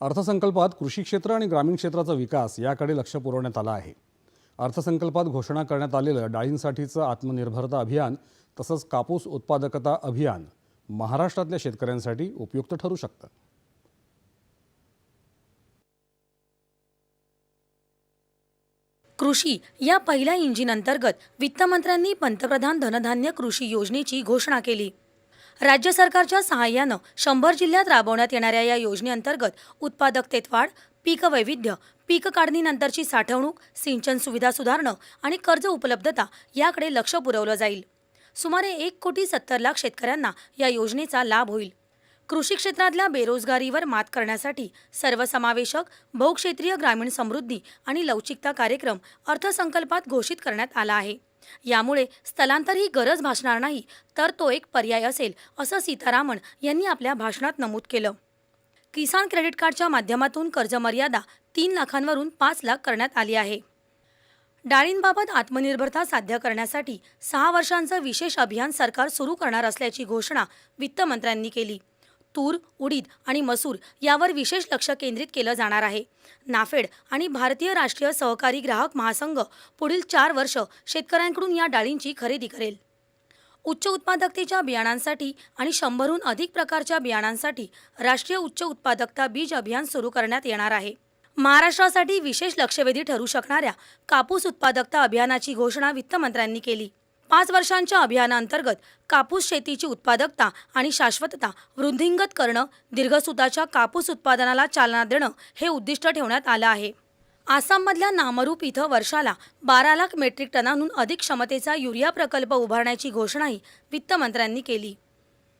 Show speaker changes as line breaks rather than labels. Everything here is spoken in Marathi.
अर्थसंकल्पात कृषी क्षेत्र आणि ग्रामीण क्षेत्राचा विकास याकडे लक्ष पुरवण्यात आलं आहे. अर्थसंकल्पात घोषणा करण्यात आलेलं डाळींसाठीचं आत्मनिर्भरता अभियान तसंच कापूस उत्पादकता अभियान महाराष्ट्रातल्या शेतकऱ्यांसाठी उपयुक्त ठरू शकतं.
कृषी या पहिल्या इंजिन अंतर्गत वित्तमंत्र्यांनी पंतप्रधान धनधान्य कृषी योजनेची घोषणा केली. राज्य सरकारच्या सहाय्यानं शंभर जिल्ह्यात राबवण्यात येणाऱ्या या योजनेअंतर्गत उत्पादकतेत वाढ पीक वैविध्य पीक काढणीनंतरची साठवणूक सिंचन सुविधा सुधारणं आणि कर्ज उपलब्धता याकडे लक्ष पुरवलं जाईल. सुमारे एक कोटी सत्तर लाख शेतकऱ्यांना या योजनेचा लाभ होईल. कृषी क्षेत्रातल्या बेरोजगारीवर मात करण्यासाठी सर्वसमावेशक बहुक्षेत्रीय ग्रामीण समृद्धी आणि लवचिकता कार्यक्रम अर्थसंकल्पात घोषित करण्यात आला आहे. यामुळे स्थलांतर ही गरज भासणार नाही तर तो एक पर्याय असेल असं सीतारामन यांनी आपल्या भाषणात नमूद केलं. किसान क्रेडिट कार्डच्या माध्यमातून कर्जमर्यादा तीन लाखांवरून पाच लाख करण्यात आली आहे. डाळींबाबत आत्मनिर्भरता साध्य करण्यासाठी सहा वर्षांचं विशेष अभियान सरकार सुरू करणार असल्याची घोषणा वित्तमंत्र्यांनी केली. तूर उडीद आणि मसूर यावर विशेष लक्ष केंद्रित केलं जाणार आहे. नाफेड आणि भारतीय राष्ट्रीय सहकारी ग्राहक महासंघ पुढील चार वर्ष शेतकऱ्यांकडून या डाळींची खरेदी करेल. उच्च उत्पादकतेच्या बियाणांसाठी आणि शंभरहून अधिक प्रकारच्या बियाणांसाठी राष्ट्रीय उच्च उत्पादकता बीज अभियान सुरू करण्यात येणार आहे. महाराष्ट्रासाठी विशेष लक्षवेधी ठरू शकणाऱ्या कापूस उत्पादकता अभियानाची घोषणा वित्तमंत्र्यांनी केली. पाच वर्षांच्या अभियानांतर्गत कापूस शेतीची उत्पादकता आणि शाश्वतता वृद्धिंगत करणं दीर्घसुताच्या कापूस उत्पादनाला चालना देणं हे उद्दिष्ट ठेवण्यात आलं आहे. आसाममधल्या नामरूप इथं वर्षाला बारा लाख मेट्रिक टनांहून अधिक क्षमतेचा युरिया प्रकल्प उभारण्याची घोषणाही वित्तमंत्र्यांनी केली.